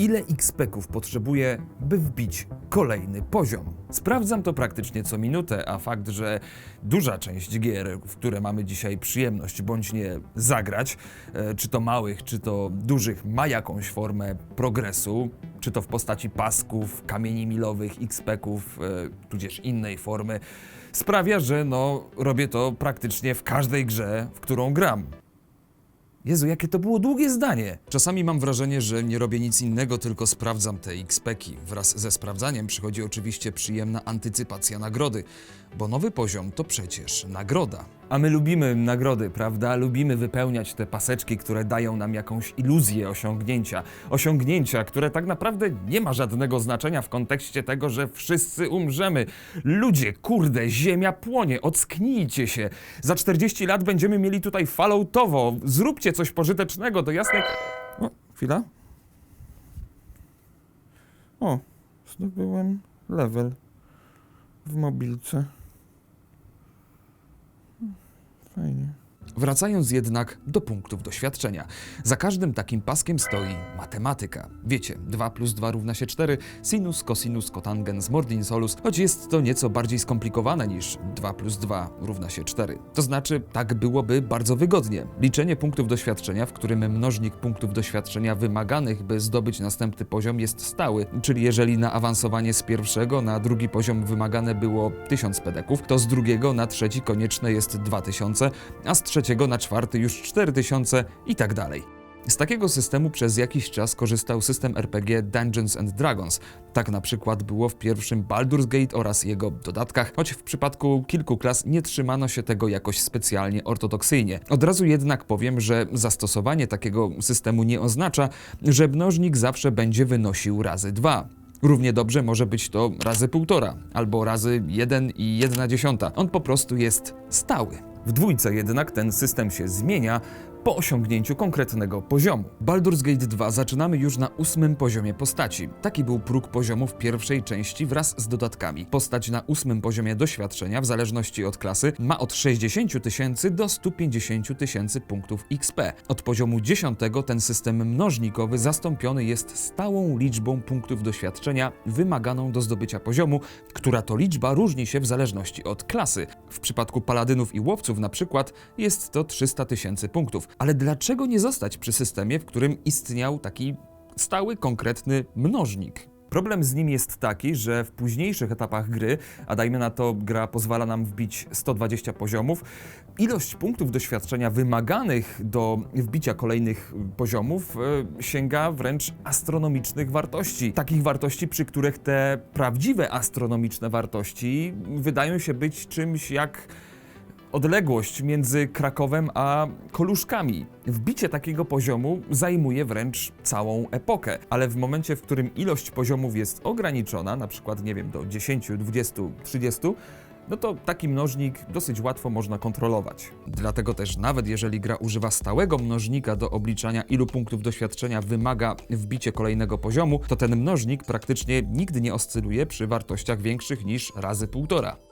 ile XP-ków potrzebuję, by wbić kolejny poziom. Sprawdzam to praktycznie co minutę, a fakt, że duża część gier, w które mamy dzisiaj przyjemność bądź nie zagrać, e, czy to małych, czy to dużych, ma jakąś formę progresu, czy to w postaci pasków, kamieni milowych, XP-ków, e, tudzież innej formy, sprawia, że no, robię to praktycznie w każdej grze, w którą gram. Jezu, jakie to było długie zdanie. Czasami mam wrażenie, że nie robię nic innego, tylko sprawdzam te XP-ki. Wraz ze sprawdzaniem przychodzi oczywiście przyjemna antycypacja nagrody, bo nowy poziom to przecież nagroda. A my lubimy nagrody, prawda? Lubimy wypełniać te paseczki, które dają nam jakąś iluzję osiągnięcia. Osiągnięcia, które tak naprawdę nie ma żadnego znaczenia w kontekście tego, że wszyscy umrzemy. Ludzie, kurde, ziemia płonie, ocknijcie się. Za 40 lat będziemy mieli tutaj falloutowo. Zróbcie coś pożytecznego do jasnej... O, chwila. O, zdobyłem level w mobilce. Fajnie. Wracając jednak do punktów doświadczenia. Za każdym takim paskiem stoi matematyka. Wiecie, 2 plus 2 równa się 4, sinus, cosinus, cotangens, mordin, solus, choć jest to nieco bardziej skomplikowane niż 2 plus 2 równa się 4. To znaczy, tak byłoby bardzo wygodnie. Liczenie punktów doświadczenia, w którym mnożnik punktów doświadczenia wymaganych, by zdobyć następny poziom jest stały, czyli jeżeli na awansowanie z pierwszego na drugi poziom wymagane było 1000 pedeków, to z drugiego na trzeci konieczne jest 2000, a z trzeciego na czwarty już 4000 i tak dalej. Z takiego systemu przez jakiś czas korzystał system RPG Dungeons and Dragons. Tak na przykład było w pierwszym Baldur's Gate oraz jego dodatkach, choć w przypadku kilku klas nie trzymano się tego jakoś specjalnie ortodoksyjnie. Od razu jednak powiem, że zastosowanie takiego systemu nie oznacza, że mnożnik zawsze będzie wynosił razy dwa. Równie dobrze może być to razy półtora, albo razy 1 i 1 dziesiąta. On po prostu jest stały. W dwójce jednak ten system się zmienia po osiągnięciu konkretnego poziomu. Baldur's Gate 2 zaczynamy już na ósmym poziomie postaci. Taki był próg poziomu w pierwszej części wraz z dodatkami. Postać na ósmym poziomie doświadczenia, w zależności od klasy, ma od 60 tysięcy do 150 tysięcy punktów XP. Od poziomu 10 ten system mnożnikowy zastąpiony jest stałą liczbą punktów doświadczenia wymaganą do zdobycia poziomu, która to liczba różni się w zależności od klasy. W przypadku paladynów i łowców na przykład jest to 300 tysięcy punktów. Ale dlaczego nie zostać przy systemie, w którym istniał taki stały, konkretny mnożnik? Problem z nim jest taki, że w późniejszych etapach gry, a dajmy na to, gra pozwala nam wbić 120 poziomów, ilość punktów doświadczenia wymaganych do wbicia kolejnych poziomów e, sięga wręcz astronomicznych wartości. Takich wartości, przy których te prawdziwe astronomiczne wartości wydają się być czymś jak odległość między Krakowem a Koluszkami. Wbicie takiego poziomu zajmuje wręcz całą epokę, ale w momencie, w którym ilość poziomów jest ograniczona, na przykład, nie wiem, do 10, 20, 30, no to taki mnożnik dosyć łatwo można kontrolować. Dlatego też nawet jeżeli gra używa stałego mnożnika do obliczania ilu punktów doświadczenia wymaga wbicie kolejnego poziomu, to ten mnożnik praktycznie nigdy nie oscyluje przy wartościach większych niż razy półtora.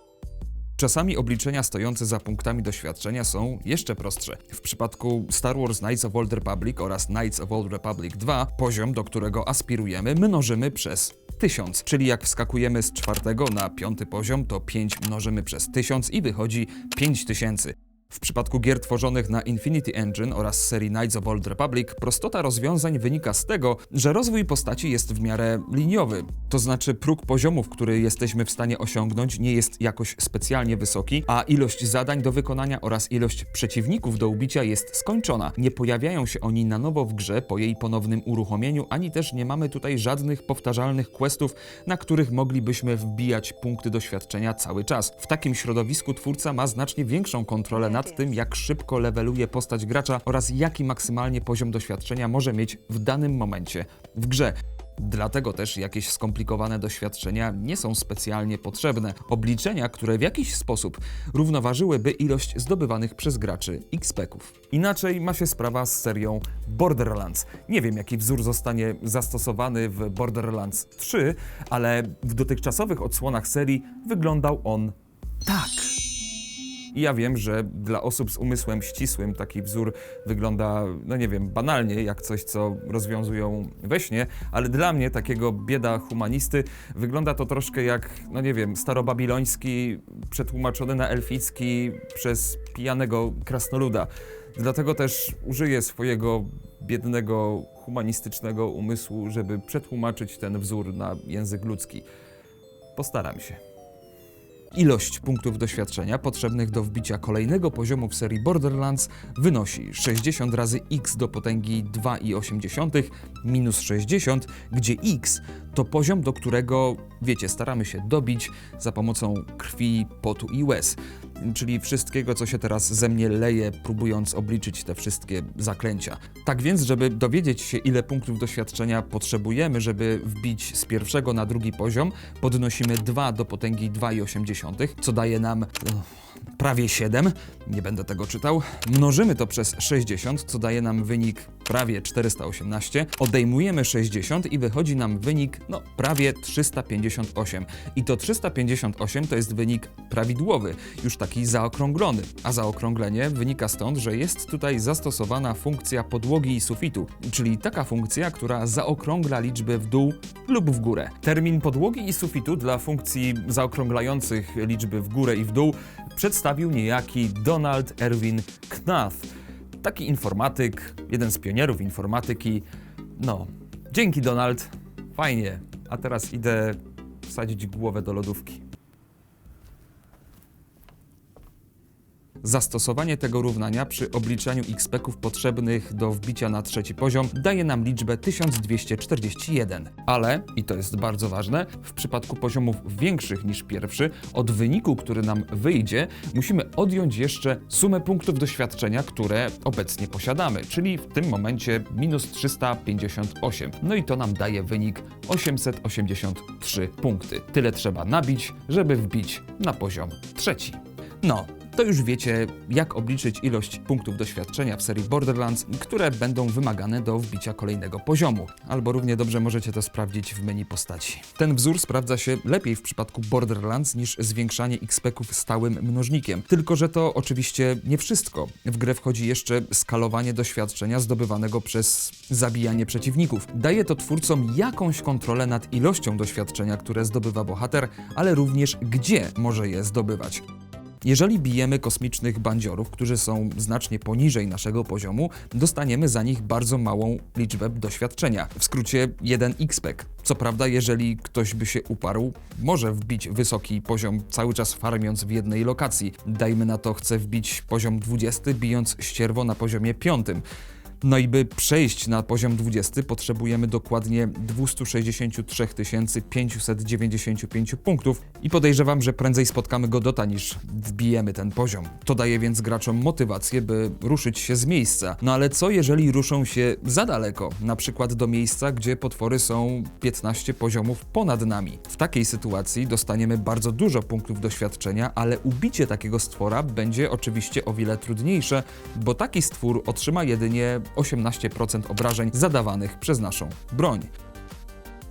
Czasami obliczenia stojące za punktami doświadczenia są jeszcze prostsze. W przypadku Star Wars Knights of Old Republic oraz Knights of Old Republic 2 poziom, do którego aspirujemy, mnożymy przez 1000, czyli jak wskakujemy z czwartego na piąty poziom, to 5 mnożymy przez 1000 i wychodzi 5000. W przypadku gier tworzonych na Infinity Engine oraz serii Knights of Old Republic, prostota rozwiązań wynika z tego, że rozwój postaci jest w miarę liniowy. To znaczy próg poziomów, który jesteśmy w stanie osiągnąć, nie jest jakoś specjalnie wysoki, a ilość zadań do wykonania oraz ilość przeciwników do ubicia jest skończona. Nie pojawiają się oni na nowo w grze po jej ponownym uruchomieniu, ani też nie mamy tutaj żadnych powtarzalnych questów, na których moglibyśmy wbijać punkty doświadczenia cały czas. W takim środowisku twórca ma znacznie większą kontrolę nad tym, jak szybko leveluje postać gracza oraz jaki maksymalnie poziom doświadczenia może mieć w danym momencie w grze. Dlatego też jakieś skomplikowane doświadczenia nie są specjalnie potrzebne. Obliczenia, które w jakiś sposób równoważyłyby ilość zdobywanych przez graczy XP-ków. Inaczej ma się sprawa z serią Borderlands. Nie wiem, jaki wzór zostanie zastosowany w Borderlands 3, ale w dotychczasowych odsłonach serii wyglądał on tak. I ja wiem, że dla osób z umysłem ścisłym taki wzór wygląda, no nie wiem, banalnie, jak coś, co rozwiązują we śnie, ale dla mnie, takiego bieda humanisty, wygląda to troszkę jak, no nie wiem, starobabiloński, przetłumaczony na elficki przez pijanego krasnoluda. Dlatego też użyję swojego biednego, humanistycznego umysłu, żeby przetłumaczyć ten wzór na język ludzki. Postaram się. Ilość punktów doświadczenia potrzebnych do wbicia kolejnego poziomu w serii Borderlands wynosi 60 razy x do potęgi 2,8 minus 60, gdzie x to poziom, do którego, wiecie, staramy się dobić za pomocą krwi, potu i łez. Czyli wszystkiego, co się teraz ze mnie leje, próbując obliczyć te wszystkie zaklęcia. Tak więc, żeby dowiedzieć się, ile punktów doświadczenia potrzebujemy, żeby wbić z pierwszego na drugi poziom, podnosimy 2 do potęgi 2,8, co daje nam prawie 7. Nie będę tego czytał. Mnożymy to przez 60, co daje nam wynik prawie 418. Odejmujemy 60 i wychodzi nam wynik, no, prawie 358. I to 358 to jest wynik prawidłowy, już taki zaokrąglony. A zaokrąglenie wynika stąd, że jest tutaj zastosowana funkcja podłogi i sufitu, czyli taka funkcja, która zaokrągla liczby w dół lub w górę. Termin podłogi i sufitu dla funkcji zaokrąglających liczby w górę i w dół przedstawił niejaki Donald Erwin Knath. Taki informatyk, jeden z pionierów informatyki. No, dzięki Donald, fajnie. A teraz idę wsadzić głowę do lodówki. Zastosowanie tego równania przy obliczaniu xpeków potrzebnych do wbicia na trzeci poziom daje nam liczbę 1241. Ale, i to jest bardzo ważne, w przypadku poziomów większych niż pierwszy, od wyniku, który nam wyjdzie, musimy odjąć jeszcze sumę punktów doświadczenia, które obecnie posiadamy, czyli w tym momencie minus 358. No i to nam daje wynik 883 punkty. Tyle trzeba nabić, żeby wbić na poziom trzeci. No, to już wiecie, jak obliczyć ilość punktów doświadczenia w serii Borderlands, które będą wymagane do wbicia kolejnego poziomu. Albo równie dobrze możecie to sprawdzić w menu postaci. Ten wzór sprawdza się lepiej w przypadku Borderlands niż zwiększanie XP-ków stałym mnożnikiem. Tylko, że to oczywiście nie wszystko. W grę wchodzi jeszcze skalowanie doświadczenia zdobywanego przez zabijanie przeciwników. Daje to twórcom jakąś kontrolę nad ilością doświadczenia, które zdobywa bohater, ale również gdzie może je zdobywać. Jeżeli bijemy kosmicznych bandziorów, którzy są znacznie poniżej naszego poziomu, dostaniemy za nich bardzo małą liczbę doświadczenia. W skrócie 1 XPEC. Co prawda, jeżeli ktoś by się uparł, może wbić wysoki poziom cały czas farmiąc w jednej lokacji. Dajmy na to, chce wbić poziom 20, bijąc ścierwo na poziomie 5. No i by przejść na poziom 20 potrzebujemy dokładnie 263 595 punktów i podejrzewam, że prędzej spotkamy Godota niż wbijemy ten poziom. To daje więc graczom motywację, by ruszyć się z miejsca. No ale co jeżeli ruszą się za daleko, na przykład do miejsca, gdzie potwory są 15 poziomów ponad nami? W takiej sytuacji dostaniemy bardzo dużo punktów doświadczenia, ale ubicie takiego stwora będzie oczywiście o wiele trudniejsze, bo taki stwór otrzyma jedynie 18% obrażeń zadawanych przez naszą broń.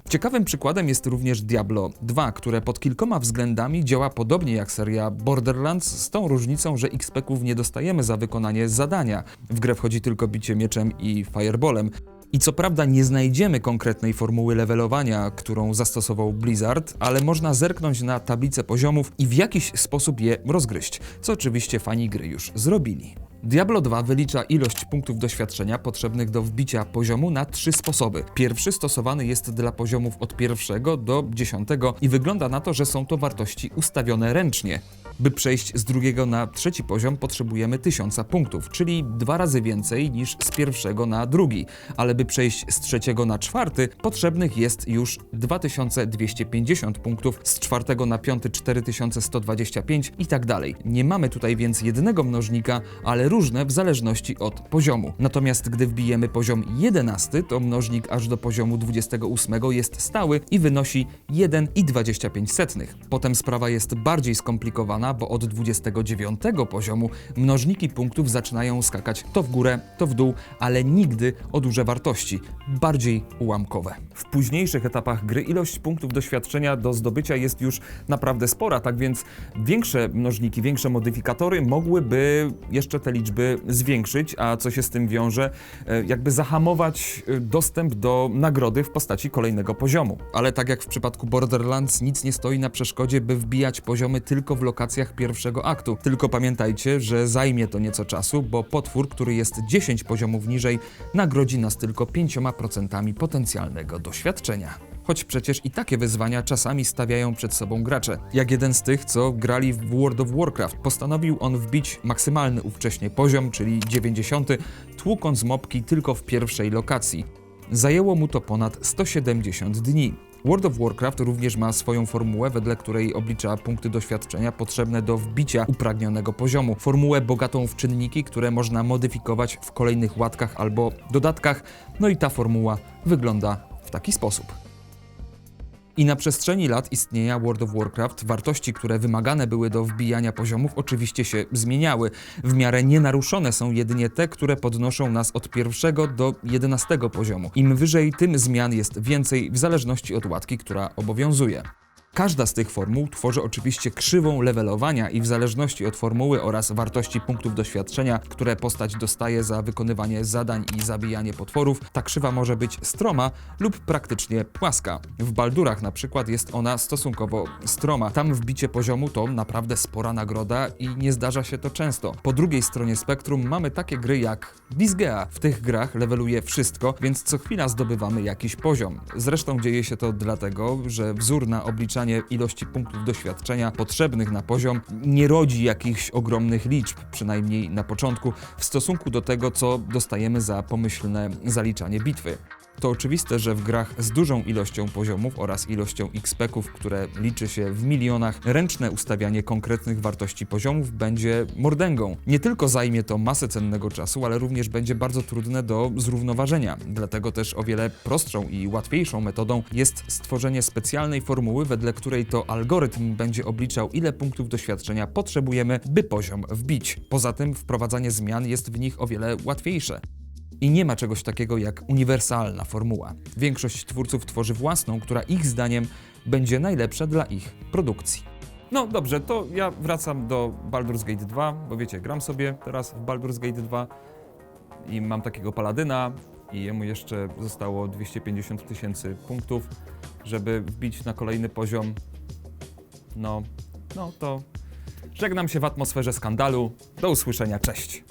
Ciekawym przykładem jest również Diablo 2, które pod kilkoma względami działa podobnie jak seria Borderlands, z tą różnicą, że XP-ków nie dostajemy za wykonanie zadania. W grę wchodzi tylko bicie mieczem i fireballem. I co prawda nie znajdziemy konkretnej formuły levelowania, którą zastosował Blizzard, ale można zerknąć na tablicę poziomów i w jakiś sposób je rozgryźć, co oczywiście fani gry już zrobili. Diablo 2 wylicza ilość punktów doświadczenia potrzebnych do wbicia poziomu na trzy sposoby. Pierwszy stosowany jest dla poziomów od pierwszego do dziesiątego i wygląda na to, że są to wartości ustawione ręcznie. By przejść z drugiego na trzeci poziom potrzebujemy 1000 punktów, czyli dwa razy więcej niż z pierwszego na drugi, ale by przejść z trzeciego na czwarty potrzebnych jest już 2250 punktów, z czwartego na piąty 4125 i tak dalej. Nie mamy tutaj więc jednego mnożnika, ale różne w zależności od poziomu. Natomiast gdy wbijemy poziom 11, to mnożnik aż do poziomu 28 jest stały i wynosi 1,25. Potem sprawa jest bardziej skomplikowana, bo od 29 poziomu mnożniki punktów zaczynają skakać to w górę, to w dół, ale nigdy o duże wartości, bardziej ułamkowe. W późniejszych etapach gry ilość punktów doświadczenia do zdobycia jest już naprawdę spora, tak więc większe mnożniki, większe modyfikatory mogłyby jeszcze te liczby zwiększyć, a co się z tym wiąże, e, jakby zahamować e, dostęp do nagrody w postaci kolejnego poziomu. Ale tak jak w przypadku Borderlands, nic nie stoi na przeszkodzie, by wbijać poziomy tylko w lokacjach pierwszego aktu. Tylko pamiętajcie, że zajmie to nieco czasu, bo potwór, który jest 10 poziomów niżej, nagrodzi nas tylko 5% potencjalnego doświadczenia. Choć przecież i takie wyzwania czasami stawiają przed sobą gracze. Jak jeden z tych, co grali w World of Warcraft, postanowił on wbić maksymalny ówcześnie poziom, czyli 90, tłukąc mopki tylko w pierwszej lokacji. Zajęło mu to ponad 170 dni. World of Warcraft również ma swoją formułę, wedle której oblicza punkty doświadczenia potrzebne do wbicia upragnionego poziomu. Formułę bogatą w czynniki, które można modyfikować w kolejnych łatkach albo dodatkach, no i ta formuła wygląda w taki sposób. I na przestrzeni lat istnienia World of Warcraft wartości, które wymagane były do wbijania poziomów, oczywiście się zmieniały. W miarę nienaruszone są jedynie te, które podnoszą nas od pierwszego do jedenastego poziomu. Im wyżej, tym zmian jest więcej w zależności od łatki, która obowiązuje. Każda z tych formuł tworzy oczywiście krzywą levelowania i w zależności od formuły oraz wartości punktów doświadczenia, które postać dostaje za wykonywanie zadań i zabijanie potworów, ta krzywa może być stroma lub praktycznie płaska. W Baldurach na przykład jest ona stosunkowo stroma. Tam wbicie poziomu to naprawdę spora nagroda i nie zdarza się to często. Po drugiej stronie spektrum mamy takie gry jak Bizgea. W tych grach leveluje wszystko, więc co chwila zdobywamy jakiś poziom. Zresztą dzieje się to dlatego, że wzór na obliczanie ilości punktów doświadczenia potrzebnych na poziom nie rodzi jakichś ogromnych liczb, przynajmniej na początku, w stosunku do tego, co dostajemy za pomyślne zaliczanie bitwy. To oczywiste, że w grach z dużą ilością poziomów oraz ilością XP-ków, które liczy się w milionach, ręczne ustawianie konkretnych wartości poziomów będzie mordęgą. Nie tylko zajmie to masę cennego czasu, ale również będzie bardzo trudne do zrównoważenia. Dlatego też o wiele prostszą i łatwiejszą metodą jest stworzenie specjalnej formuły, wedle której to algorytm będzie obliczał, ile punktów doświadczenia potrzebujemy, by poziom wbić. Poza tym wprowadzanie zmian jest w nich o wiele łatwiejsze. I nie ma czegoś takiego jak uniwersalna formuła. Większość twórców tworzy własną, która ich zdaniem będzie najlepsza dla ich produkcji. No dobrze, to ja wracam do Baldur's Gate 2, bo wiecie, gram sobie teraz w Baldur's Gate 2 i mam takiego paladyna i jemu jeszcze zostało 250 tysięcy punktów, żeby wbić na kolejny poziom. No, no to żegnam się w atmosferze skandalu. Do usłyszenia, cześć.